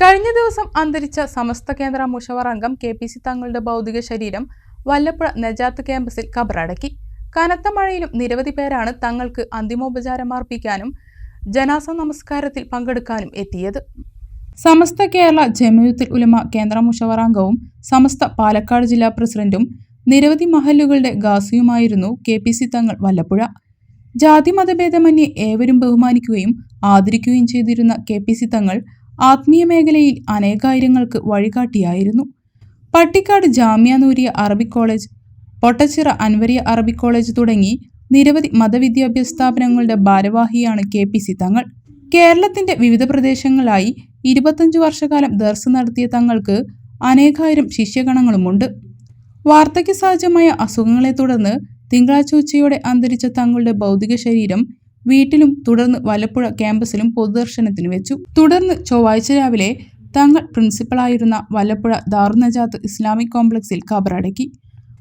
കഴിഞ്ഞ ദിവസം അന്തരിച്ച സമസ്ത കേന്ദ്ര മുഷവർ അംഗം കെ പി സി തങ്ങളുടെ ഭൗതിക ശരീരം വല്ലപ്പുഴ നജാത്ത് ക്യാമ്പസിൽ കബറടക്കി. കനത്ത മഴയിലും നിരവധി പേരാണ് തങ്ങൾക്ക് അന്തിമോപചാരം അർപ്പിക്കാനും ജനാസ നമസ്കാരത്തിൽ പങ്കെടുക്കാനും എത്തിയത്. സമസ്ത കേരള ജമയുത്തിൽ ഉലമ കേന്ദ്ര മുഷവർ അംഗവും സമസ്ത പാലക്കാട് ജില്ലാ പ്രസിഡന്റും നിരവധി മഹല്ലുകളുടെ ഗാസിയുമായിരുന്നു K P C Thangal Vallappuzha. ജാതി മതഭേദമന്യേ ഏവരും ബഹുമാനിക്കുകയും ആദരിക്കുകയും ചെയ്തിരുന്ന കെ പി സി തങ്ങൾ ആത്മീയ മേഖലയിൽ അനേകായിരങ്ങൾക്ക് വഴികാട്ടിയായിരുന്നു. Pattikkad Jamia Nooriya Arabic college Pottachira Anvariya Arabic college തുടങ്ങി നിരവധി മതവിദ്യാഭ്യാസ സ്ഥാപനങ്ങളുടെ ഭാരവാഹിയാണ് കെ പി സി തങ്ങൾ. കേരളത്തിന്റെ വിവിധ പ്രദേശങ്ങളായി ഇരുപത്തഞ്ചു വർഷക്കാലം ദർസ് നടത്തിയ തങ്ങൾക്ക് അനേകായിരം ശിഷ്യഗണങ്ങളുമുണ്ട്. വാർദ്ധക്യ സഹജമായ അസുഖങ്ങളെ തുടർന്ന് തിങ്കളാഴ്ച ഉച്ചയോടെ അന്തരിച്ച തങ്ങളുടെ ഭൗതിക ശരീരം വീട്ടിലും തുടർന്ന് വലപ്പുഴ ക്യാമ്പസിലും പൊതുദർശനത്തിന് വെച്ചു. തുടർന്ന് ചൊവ്വാഴ്ച രാവിലെ തങ്ങൾ പ്രിൻസിപ്പളായിരുന്ന വല്ലപ്പുഴ ദാറുനജാത്ത് ഇസ്ലാമിക് കോംപ്ലക്സിൽ ഖബറടക്കി.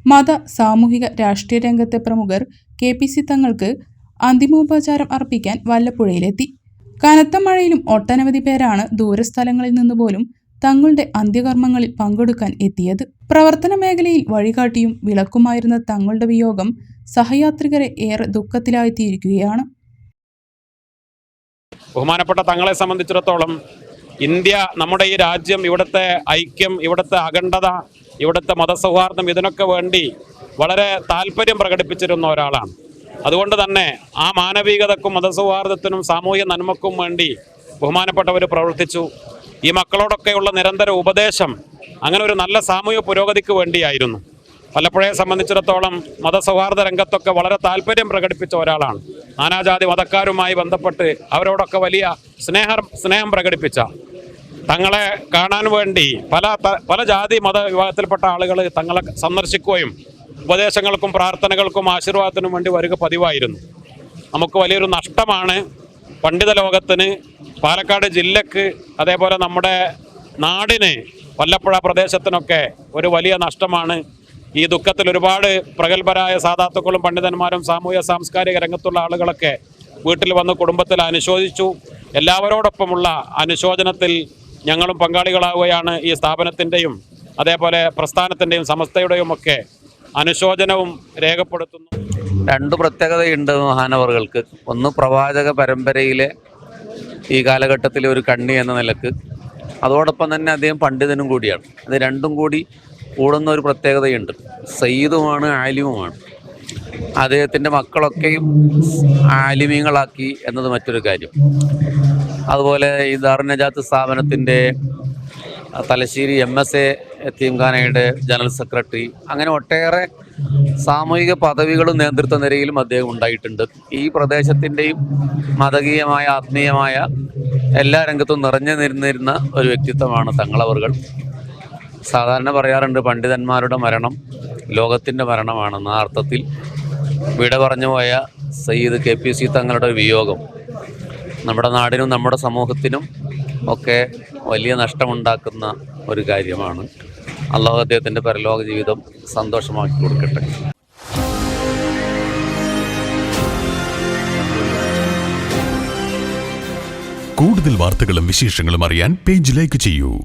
മത സാമൂഹിക രാഷ്ട്രീയ രംഗത്തെ പ്രമുഖർ കെ പി സി തങ്ങൾക്ക് അന്തിമോപചാരം അർപ്പിക്കാൻ വല്ലപ്പുഴയിലെത്തി. കനത്ത മഴയിലും ഒട്ടനവധി പേരാണ് ദൂരസ്ഥലങ്ങളിൽ നിന്ന് പോലും തങ്ങളുടെ അന്ത്യകർമ്മങ്ങളിൽ പങ്കെടുക്കാൻ എത്തിയത്. പ്രവർത്തന മേഖലയിൽ വഴികാട്ടിയും വിളക്കുമായിരുന്ന തങ്ങളുടെ വിയോഗം സഹയാത്രികരെ ഏറെ ദുഃഖത്തിലായിത്തീരുകയാണ് ബഹുമാനപ്പെട്ട തങ്ങളെ സംബന്ധിച്ചിടത്തോളം ഇന്ത്യ നമ്മുടെ ഈ രാജ്യം ഇവിടുത്തെ ഐക്യം ഇവിടുത്തെ അഖണ്ഡത ഇവിടുത്തെ മതസൗഹാർദ്ദം ഇതിനൊക്കെ വേണ്ടി വളരെ താല്പര്യം പ്രകടിപ്പിച്ചിരുന്ന ഒരാളാണ്. അതുകൊണ്ട് തന്നെ ആ മാനവികതക്കും മതസൗഹാർദ്ദത്തിനും സാമൂഹ്യ നന്മക്കും വേണ്ടി ബഹുമാനപ്പെട്ടവർ പ്രവർത്തിച്ചു. ഈ മക്കളോടൊക്കെയുള്ള നിരന്തര ഉപദേശം അങ്ങനെ ഒരു നല്ല സാമൂഹ്യ പുരോഗതിക്ക് വേണ്ടിയായിരുന്നു. പലപ്പോഴെ സംബന്ധിച്ചിടത്തോളം മതസൗഹാർദ്ദ രംഗത്തൊക്കെ വളരെ താല്പര്യം പ്രകടിപ്പിച്ച ഒരാളാണ്. നാനാജാതി മതക്കാരുമായി ബന്ധപ്പെട്ട് അവരോടൊക്കെ വലിയ സ്നേഹം സ്നേഹം പ്രകടിപ്പിച്ച തങ്ങളെ കാണാൻ വേണ്ടി പല പല ജാതി മത വിഭാഗത്തിൽപ്പെട്ട ആളുകൾ തങ്ങളെ സന്ദർശിക്കുകയും ഉപദേശങ്ങൾക്കും പ്രാർത്ഥനകൾക്കും ആശീർവാദത്തിനും വേണ്ടി വരിക പതിവായിരുന്നു. നമുക്ക് വലിയൊരു നഷ്ടമാണ് പണ്ഡിത ലോകത്തിന് പാലക്കാട് ജില്ലക്ക് അതേപോലെ നമ്മുടെ നാടിന് വല്ലപ്പുഴ പ്രദേശത്തിനൊക്കെ ഒരു വലിയ നഷ്ടമാണ് ഈ ദുഃഖത്തിൽ ഒരുപാട് പ്രഗത്ഭരായ സാധാത്തുക്കളും പണ്ഡിതന്മാരും സാമൂഹ്യ സാംസ്കാരിക രംഗത്തുള്ള ആളുകളൊക്കെ വീട്ടിൽ വന്ന് കുടുംബത്തിൽ അനുശോചിച്ചു. എല്ലാവരോടൊപ്പമുള്ള അനുശോചനത്തിൽ ഞങ്ങളും പങ്കാളികളാവുകയാണ് ഈ സ്ഥാപനത്തിന്റെയും അതേപോലെ പ്രസ്ഥാനത്തിന്റെയും സമസ്തയുടെയും ഒക്കെ അനുശോചനവും രേഖപ്പെടുത്തുന്നു. രണ്ട് പ്രത്യേകതയുണ്ട് മഹാനവറുകൾക്ക്. ഒന്ന് പ്രവാചക പരമ്പരയിലെ ഈ കാലഘട്ടത്തിലെ ഒരു കണ്ണി എന്ന നിലയ്ക്ക്. അതോടൊപ്പം തന്നെ അദ്ദേഹം പണ്ഡിതനും കൂടിയാണ്. അത് രണ്ടും കൂടി കൂടുന്ന ഒരു പ്രത്യേകതയുണ്ട്. സയ്യിദുമാണ് ആലിമുമാണ്. അദ്ദേഹത്തിന്റെ മക്കളൊക്കെയും ആലിമീങ്ങളാക്കി എന്നത് മറ്റൊരു കാര്യം. അതുപോലെ ഈ ദാറുനജാത്ത് സ്ഥാപനത്തിന്റെ തലശ്ശേരി എം എസ് എ എത്തീംഖാനയുടെ ജനറൽ സെക്രട്ടറി അങ്ങനെ ഒട്ടേറെ സാമൂഹിക പദവികളും നേതൃത്വ നിരയിലും അദ്ദേഹം ഉണ്ടായിട്ടുണ്ട്. ഈ പ്രദേശത്തിന്റെയും മതകീയമായ ആത്മീയമായ എല്ലാ രംഗത്തും നിറഞ്ഞു നിന്നിരുന്ന ഒരു വ്യക്തിത്വമാണ് തങ്ങളവറുകൾ. സാധാരണ പറയാറുണ്ട് പണ്ഡിതന്മാരുടെ മരണം ലോകത്തിന്റെ മരണമാണെന്ന് അർത്ഥത്തിൽ വിട പറഞ്ഞു പോയ സയ്യിദ് കെ പി സി തങ്ങളുടെ വിയോഗം. നമ്മുടെ നാടിനും നമ്മുടെ സമൂഹത്തിനും ഒക്കെ വലിയ നഷ്ടമുണ്ടാക്കുന്ന ഒരു കാര്യമാണ്. അള്ളാഹു അദ്ദേഹത്തിന്റെ പരലോക ജീവിതം സന്തോഷമാക്കി കൊടുക്കട്ടെ. കൂടുതൽ വാർത്തകളും വിശേഷങ്ങളും അറിയാൻ പേജ് ലൈക്ക് ചെയ്യൂ.